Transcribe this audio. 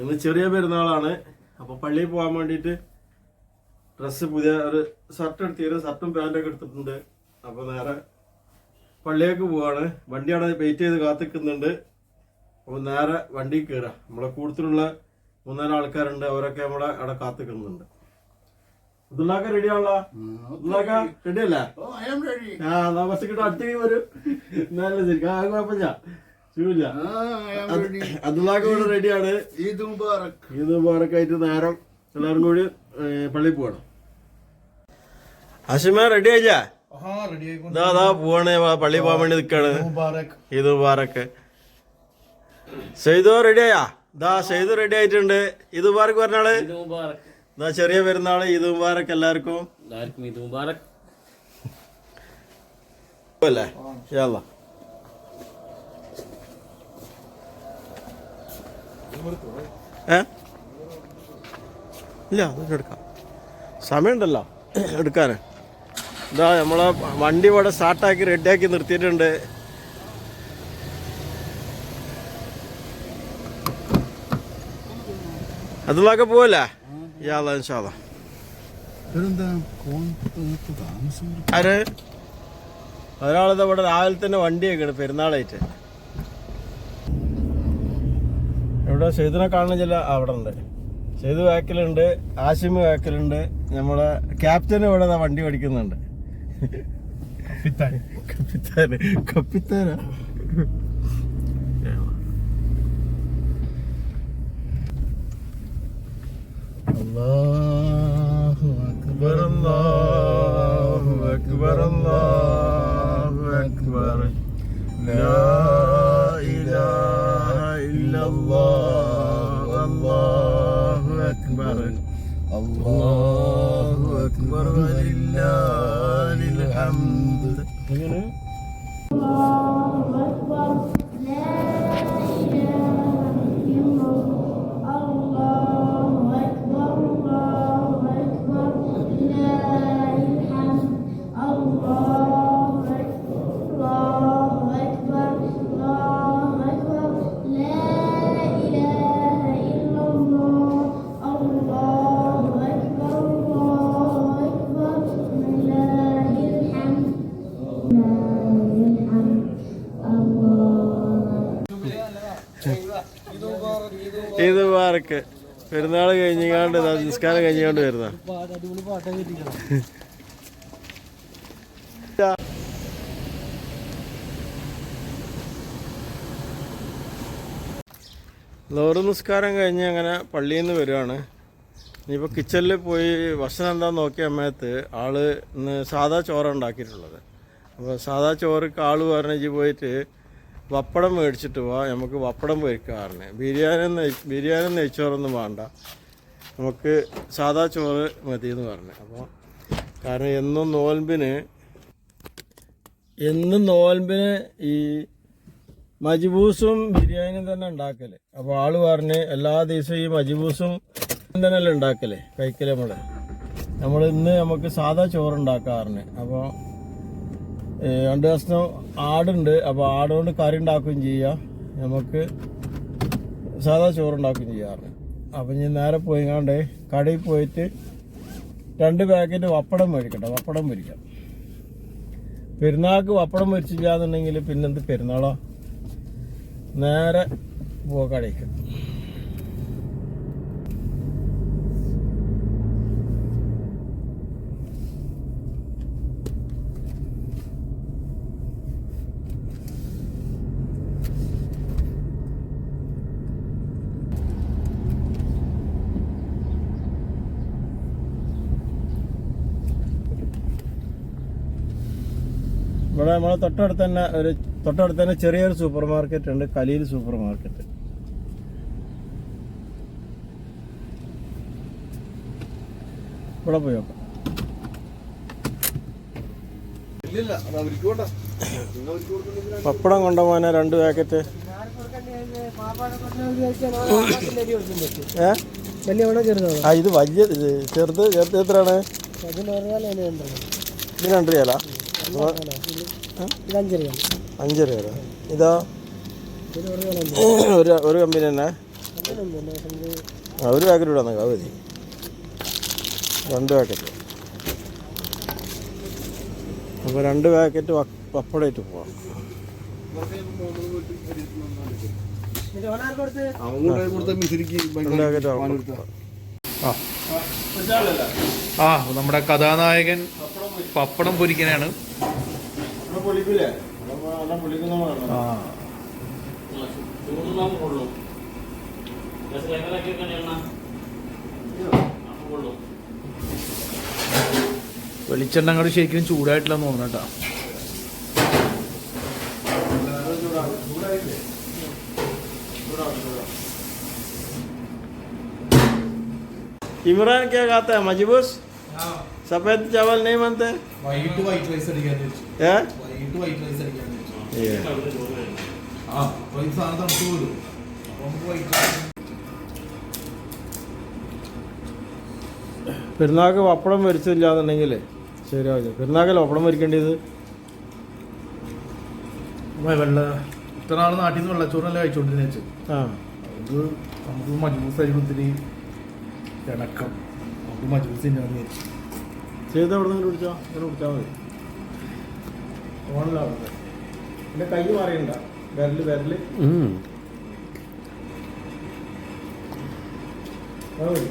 ഇന്ന് ചെറിയ പെരുന്നാളാണ്. അപ്പൊ പള്ളിയിൽ പോകാൻ വേണ്ടിട്ട് ഡ്രസ്സ് പുതിയ ഒരു ഷർട്ട് എടുത്തിട്ട് ഷർട്ടും പാന്റൊക്കെ എടുത്തിട്ടുണ്ട്. അപ്പൊ നേരെ പള്ളിയൊക്കെ പോവാണ്. വണ്ടി അവിടെ വെയിറ്റ് ചെയ്ത് കാത്തിക്കുന്നുണ്ട്. അപ്പൊ നേരെ വണ്ടി കയറാം നമ്മളെ കൂടുതലുള്ള മൂന്നാൽ ആൾക്കാരുണ്ട്. അവരൊക്കെ നമ്മളെ അവിടെ കാത്തിക്കുന്നുണ്ട്. ഇതുണ്ടാക്ക റെഡി ആണല്ലോ? അബ്ദുള്ളാക്ക റെഡി അല്ലേ. ആ എന്നാ ബസ് കിട്ടും അടുത്തേക്ക് വരും. നല്ല ശരി ആ കുഴപ്പമില്ല. അബ്ദുള്ളാക്ക ഇവിടെ റെഡിയാണ്. Eid Mubarak. ഇത് പോകാനൊക്കെ നേരം എല്ലാവരും കൂടി പള്ളിയിൽ പോകണം അഷിമ റെഡി ആയില്ലേ. ഇതാ പോവാണ്. പള്ളിയിൽ പോകാൻ വേണ്ടി നിൽക്കാണ് മുബാറക്. ഇത് മുബാറക്ക് സെയ്തോ റെഡി ആയാ? ഇതാ സെയ്തു റെഡി ആയിട്ടുണ്ട്. പറഞ്ഞാൾ? ഈദ് മുബാറക്. ഇതാ ചെറിയ പെരുന്നാൾ. ഇത് മുബാറക്ക് എല്ലാവർക്കും. എല്ലാവർക്കും ഈദ് മുബാറക്. അല്ലേ ഏ? ഇല്ല അതൊക്കെ എടുക്കാം. സമയമുണ്ടല്ലോ എടുക്കാൻ ഇതാ നമ്മളെ വണ്ടി ഇവിടെ സ്റ്റാർട്ടാക്കി റെഡിയാക്കി നിർത്തിയിട്ടുണ്ട്. അതിലൊക്കെ പോവല്ലേ? യാള ഇൻഷാല്ല ആര്? ഒരാളിത് ഇവിടെ രാവിലെ തന്നെ വണ്ടിയൊക്കെയാണ് പെരുന്നാളായിട്ട്. ഇവിടെ സെയ്തിനെ കാണുന്ന ചില അവിടെ ഉണ്ട്. സെയ്ത് വാക്കിലുണ്ട് ആശിമ് വാക്കിലുണ്ട് നമ്മളെ ക്യാപ്റ്റൻ ഇവിടെ വണ്ടി പഠിക്കുന്നുണ്ട് കപ്പിത്താന്. കപ്പിത്താനാ. അല്ലാഹു അല്ലാഹു അക്ബർ. വലില്ലാഹിൽ ഹംദ് എങ്ങനെ? ഇത് പാർക്ക് പെരുന്നാൾ കഴിഞ്ഞാണ്ട് നിസ്കാരം കഴിഞ്ഞാണ്ട് വരുന്ന ലോറ് നിസ്കാരം കഴിഞ്ഞ് അങ്ങനെ പള്ളിയിൽ നിന്ന് വരുവാണ്. ഇനിയിപ്പോൾ കിച്ചണിൽ പോയി ഭക്ഷണം എന്താന്ന് നോക്കിയ സമയത്ത് ആൾ ഇന്ന് സാധാ ചോറാണ് ഉണ്ടാക്കിയിട്ടുള്ളത്. അപ്പോൾ സാധാ ചോറ് ആൾ പറഞ്ഞ് പോയിട്ട് പപ്പടം മേടിച്ചിട്ട് പോവാ നമുക്ക് വപ്പടം പൊരിക്കാറിന് ബിരിയാണി ബിരിയാണി നെയ്ച്ചോറൊന്നും വേണ്ട. നമുക്ക് സാധാ ചോറ് മതി എന്ന് പറഞ്ഞു. അപ്പോൾ കാരണം എന്നും നോൽമ്പിന് എന്നും നോൽമ്പിന് ഈ മജിബൂസും ബിരിയാണിയും തന്നെ ഉണ്ടാക്കൽ. അപ്പോൾ ആൾ പറഞ്ഞ് എല്ലാ ദിവസവും ഈ മജിബൂസും തന്നെയല്ലേ ഉണ്ടാക്കൽ കഴിക്കൽ നമ്മൾ. നമ്മൾ ഇന്ന് നമുക്ക് സാധാ ചോറ് ഉണ്ടാക്കാറുണ്ട് അപ്പോൾ രണ്ട് ദിവസം ആടുണ്ട്. അപ്പോൾ ആടുകൊണ്ട് കറി ഉണ്ടാക്കുകയും ചെയ്യാം. നമുക്ക് സാധാ ചോറ് ഉണ്ടാക്കുകയും ചെയ്യാറുണ്ട് അപ്പം ഞാൻ നേരെ പോയി കണ്ട് കടയിൽ പോയിട്ട് രണ്ട് പാക്കറ്റ് വപ്പടം മേടിക്കട്ടെ വപ്പടം മേടിക്കാം. പെരുന്നാൾക്ക് വപ്പടം മേടിച്ചില്ലാന്നുണ്ടെങ്കിൽ പിന്നെന്ത് പെരുന്നാളാ? നേരെ പോവാ ഇവിടെ നമ്മളെ തൊട്ടടുത്ത് തന്നെ ഒരു തൊട്ടടുത്ത് തന്നെ ചെറിയൊരു സൂപ്പർ മാർക്കറ്റ് ഉണ്ട് കലീൽ സൂപ്പർ മാർക്കറ്റ് ഇവിടെ പോയി നോക്കാം. പപ്പടം കൊണ്ടുപോകാൻ രണ്ട് പാക്കറ്റ്? ആ ഇത് വലിയ ചെറുത് ചെറുത് എത്രയാണ്? അതിന് പറഞ്ഞാൽ അതിന് ഇത് രണ്ട് രൂപ ഇത് വരെ ഇതോ ഒരു ഒരു കമ്പനി തന്നെ. ഒരു പാക്കറ്റ് ഇവിടെ മതി. രണ്ട് പാക്കറ്റ് അപ്പോൾ രണ്ട് പാക്കറ്റ് പപ്പടയിട്ട് പോവാം. ആ നമ്മുടെ കഥാനായകൻ പപ്പടം പൊരിക്കാനാണ് പൊളിക്കൂലേ പൊളിക്കുന്ന ആ വെളിച്ചെണ്ണ അങ്ങോട്ട് ശരിക്കും ചൂടായിട്ടില്ല തോന്നുന്നു കേട്ടോ इमरान क्या खाता है मजबूस सफेद चावल नहीं मानते വൈകിട്ട് വൈറ്റ് റൈസ് അടിക്കാന്ന് വെച്ചു है വൈകിട്ട് വൈറ്റ് റൈസ് അടിക്കാന്ന് വെച്ചു ये ആ അപ്പൊ ഈ സാധനം തണുത്ത് പോലും അപ്പൊ നമുക്ക് വൈറ്റ് റൈസ് പെരുന്നാൾക്ക് പപ്പടം മരിച്ചില്ലാന്നുണ്ടെങ്കിൽ ശരിയാവില്ല പെരുന്നാക്കല്ല പപ്പടം മരിക്കേണ്ടത് വെള്ള ഇത്ര നാൾ നാട്ടിൽ നിന്ന് വെള്ളച്ചോറല്ലേ കഴിച്ചോണ്ടിരുന്ന വെച്ചു ആ അത് നമുക്ക് മജ്ബൂസ് ആയി ഒത്തിരി ഇണക്കം നമുക്ക് മജ്ബൂസ് തിന്നാന്ന് വിചാരിച്ചു ചെയ്ത് അവിടെ നിന്ന് പിടിച്ചോ? അങ്ങനെ പിടിച്ചാൽ മതി. ഫോണിലാണ് എന്റെ കൈ മാറിയണ്ട. വിരൽ വിരൽ. ഓ മതി.